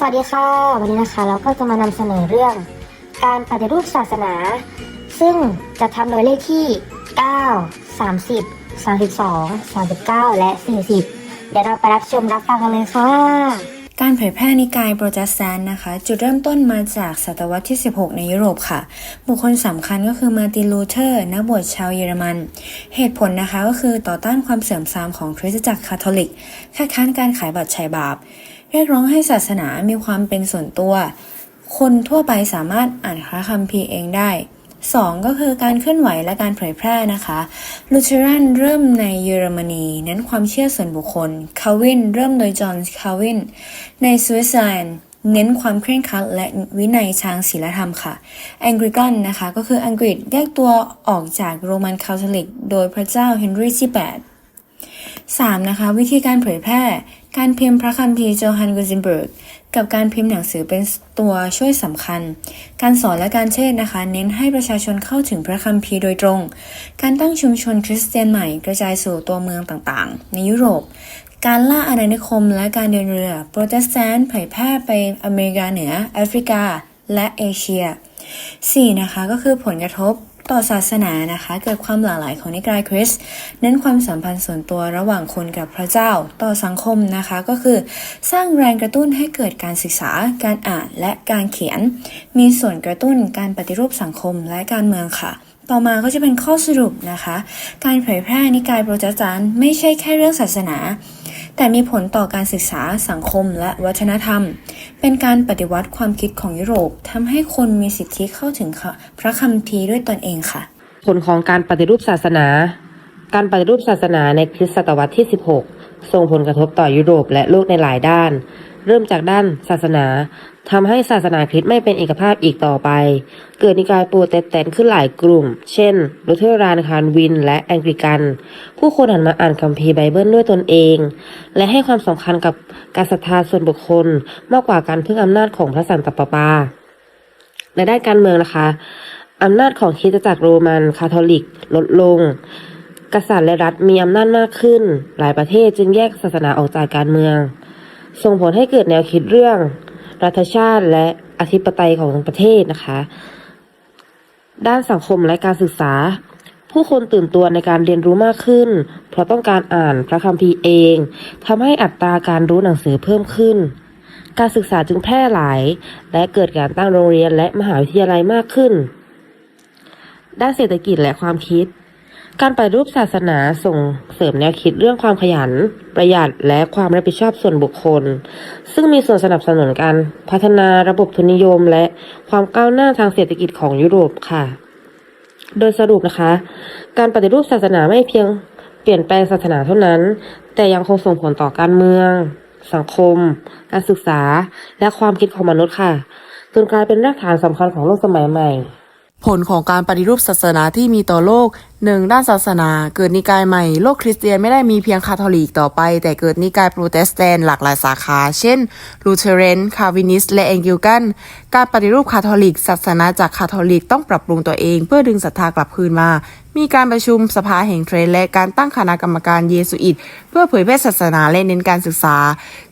สวัสดีค่ะ วันนี้นะคะเราก็จะมานำเสนอเรื่อง การปฏิรูปศาสนา ซึ่งจะทำโดยเลขที่ 9 30 32 39 และ 40 เดี๋ยวเราไปรับชมรับฟังกันเลยค่ะ การเผยแพร่นิกายโปรเตสแตนต์นะคะ จุดเริ่มต้นมาจากศตวรรษที่ 16 ในยุโรปค่ะ บุคคลสำคัญก็คือมาร์ตินลูเทอร์นักบวชชาวเยอรมัน เหตุผลนะคะก็คือต่อต้านความเสื่อมทรามของคริสตจักรคาทอลิกคัดค้านการขายบัตรชัยบาป เรียกร้องให้ศาสนามีความเป็นส่วนตัว คนทั่วไปสามารถอ่านพระคัมภีร์เองได้ 2 ก็คือการเคลื่อนไหวและการเผยแพร่นะคะลูเทอรันเริ่มในเยอรมนีเน้นความเชื่อส่วนบุคคลคาวินเริ่มโดยจอห์นคาวินในสวิตเซอร์แลนด์เน้นความเคร่งครัดและวินัยทางศีลธรรมค่ะแองกิกันนะคะ ก็คืออังกฤษแยกตัวออกจากโรมันคาทอลิก โดยพระเจ้าเฮนรีที่ 8 3. นะคะ วิธีการเผยแพร่ การพิมพ์พระคัมภีร์โจฮันกูเซนเบิร์กกับการพิมพ์หนังสือเป็นตัวช่วยสำคัญ การสอนและการเทศนะคะ เน้นให้ประชาชนเข้าถึงพระคัมภีร์โดยตรง การตั้งชุมชนคริสเตียนใหม่กระจายสู่ตัวเมืองต่างๆ ในยุโรป การล่าอาณานิคมและการเดินเรือ โปรเตสแตนต์เผยแพร่ไปอเมริกาเหนือแอฟริกา และเอเชีย 4. นะคะก็คือผลกระทบ ต่อศาสนานะคะ เกิดความหลากหลายของนิกายคริสต์เน้นความสัมพันธ์ส่วนตัวระหว่างคนกับพระเจ้า ต่อสังคมนะคะ ก็คือสร้างแรงกระตุ้นให้เกิดการศึกษา การอ่านและการเขียน มีส่วนกระตุ้นการปฏิรูปสังคมและการเมืองค่ะ ต่อมาก็จะเป็นข้อสรุปนะคะ การเผยแพร่นิกายโปรเตสแตนต์ไม่ใช่แค่เรื่องศาสนา แต่มีผลต่อการศึกษาสังคมและวัฒนธรรม เป็นการปฏิวัติความคิดของยุโรปทำให้คนมีสิทธิเข้าถึงพระคัมภีร์ด้วยตนเองค่ะ ผลของการปฏิรูปศาสนา การปฏิรูปศาสนาในคริสตศตวรรษที่ 16 ส่งผลกระทบต่อยุโรปและโลกในหลายด้าน เริ่มจากด้านศาสนาทำให้ศาสนาคริสต์ไม่เป็นเอกภาพอีกต่อไป เกิดนิกายโปรเตสแตนต์ขึ้นหลายกลุ่ม เช่นลูเทอรานคารวิน และแองกิกัน ผู้คนหันมาอ่านคัมภีร์ไบเบิลด้วยตนเอง และให้ความสำคัญกับการศรัทธาส่วนบุคคล มากกว่าการพึ่งอำนาจของพระสันตะปาปาในด้านการเมืองนะคะอำนาจของคริสตจักรโรมันคาทอลิกลดลง กษัตริย์และรัฐมีอำนาจมากขึ้น หลายประเทศจึงแยกศาสนาออกจากการเมือง ส่งผลให้เกิดแนวคิดเรื่อง รัฐชาติและอธิปไตยของประเทศนะคะ ด้านสังคมและการศึกษา ผู้คนตื่นตัวในการเรียนรู้มากขึ้น เพราะต้องการอ่านพระคัมภีร์เองทำให้อัตราการรู้หนังสือเพิ่มขึ้น การศึกษาจึงแพร่หลาย และเกิดการตั้งโรงเรียนและมหาวิทยาลัยมากขึ้น ด้านเศรษฐกิจและความคิด การปฏิรูปศาสนาส่งเสริมแนวคิดเรื่องความขยัน ประหยัดและความรับผิดชอบส่วนบุคคล ซึ่งมีส่วนสนับสนุนการพัฒนาระบบทุนนิยม และความก้าวหน้าทางเศรษฐกิจของยุโรปค่ะ โดยสรุปนะคะ การปฏิรูปศาสนาไม่เพียงเปลี่ยนแปลงศาสนาเท่านั้น แต่ยังคงส่งผลต่อการเมือง สังคม การศึกษา และความคิดของมนุษย์ค่ะจนกลายเป็นรากฐานสำคัญของโลกสมัยใหม่ผลของการปฏิรูปศาสนาที่มีต่อโลก หนึ่งด้านศาสนา เกิดนิกายใหม่ โลกคริสเตียนไม่ได้มีเพียงคาทอลิกต่อไป แต่เกิดนิกายโปรเตสแตนต์หลากหลายสาขา เช่นลูเทเรนคาวินิสและแองกิลกัน การปฏิรูปคาทอลิก ศาสนาจากคาทอลิกต้องปรับปรุงตัวเอง เพื่อดึงศรัทธากลับคืนมา มีการประชุมสภาแห่งเทรนและการตั้งคณะกรรมการเยสุอิต เพื่อเผยแพร่ศาสนาและเน้นการศึกษา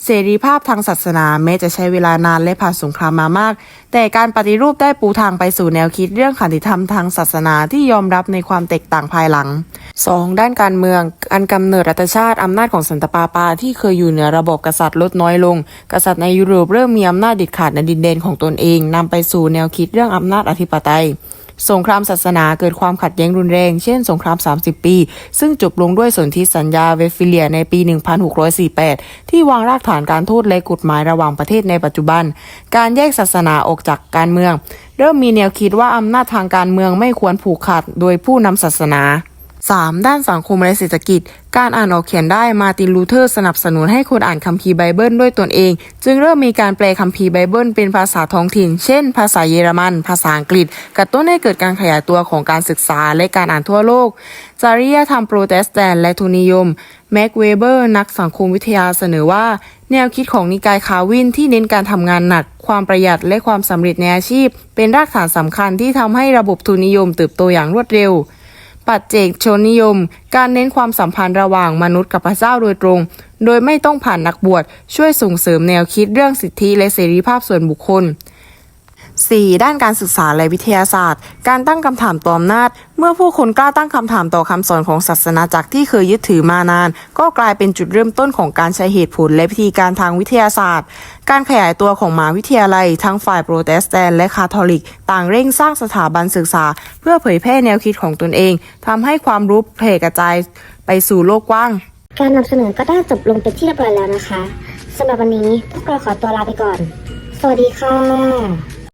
เสรีภาพทางศาสนาแม้จะใช้เวลานานและผ่านสงครามมามาก แต่การปฏิรูปได้ปูทางไปสู่แนวคิดเรื่องขันติธรรมทางศาสนาที่ยอมรับในความแตกต่างภายหลัง 2. ด้านการเมืองการกำเนิดรัฐชาติอำนาจของสันตปาปาที่เคยอยู่เหนือระบบกษัตริย์ลดน้อยลง กษัตริย์ในยุโรปเริ่มมีอำนาจเด็ดขาดในดินแดนของตนเองนำไปสู่แนวคิดเรื่องอำนาจอธิปไตย สงครามศาสนาเกิดความขัดแย้งรุนแรง เช่นสงคราม 30 ปี ซึ่งจบลงด้วยสนธิสัญญาเวฟิเลียในปี 1648 ที่วางรากฐานการทูตและกฎหมายระหว่างประเทศในปัจจุบัน การแยกศาสนาออกจากการเมือง เริ่มมีแนวคิดว่าอำนาจทางการเมืองไม่ควรผูกขาดโดยผู้นำศาสนา 3. ด้านสังคมและเศรษฐกิจ การอ่านออกเขียนได้มาตินลูเทอร์สนับสนุนให้คนอ่านคัมภีร์ไบเบิลด้วยตนเอง จึงเริ่มมีการแปลคัมภีร์ไบเบิลเป็นภาษาท้องถิ่น เช่น ภาษาเยอรมัน ภาษาอังกฤษ กระตุ้นให้เกิดการขยายตัวของการศึกษาและการอ่านทั่วโลก จริยธรรมโปรเตสแตนต์และทุนนิยม แม็กเวเบอร์นักสังคมวิทยาเสนอว่า แนวคิดของนิกายคาวินที่เน้นการทำงานหนัก ความประหยัดและความสำเร็จในอาชีพ เป็นรากฐานสำคัญที่ทำให้ระบบทุนนิยมเติบโตอย่างรวดเร็ว ปัจเจกชนนิยม การเน้นความสัมพันธ์ระหว่างมนุษย์กับพระเจ้าโดยตรง โดยไม่ต้องผ่านนักบวชช่วยส่งเสริมแนวคิดเรื่องสิทธิและเสรีภาพส่วนบุคคล 4. ด้านการศึกษาและวิทยาศาสตร์ การตั้งคำถามต่ออำนาจ เมื่อผู้คนกล้าตั้งคำถามต่อคำสอนของศาสนาจักรที่เคยยึดถือมานาน ก็กลายเป็นจุดเริ่มต้นของการใช้เหตุผลและวิธีการทางวิทยาศาสตร์ การขยายตัวของมหาวิทยาลัย ทั้งฝ่ายโปรเตสแตนต์และคาทอลิก ต่างเร่งสร้างสถาบันศึกษา เพื่อเผยแพร่แนวคิดของตนเองทำให้ความรู้แผ่กระจายไปสู่โลกกว้าง การนำเสนอก็ได้จบลงเป็นที่เรียบร้อยแล้วนะคะสำหรับวันนี้พวกเราขอตัวลาไปก่อน สวัสดีค่ะ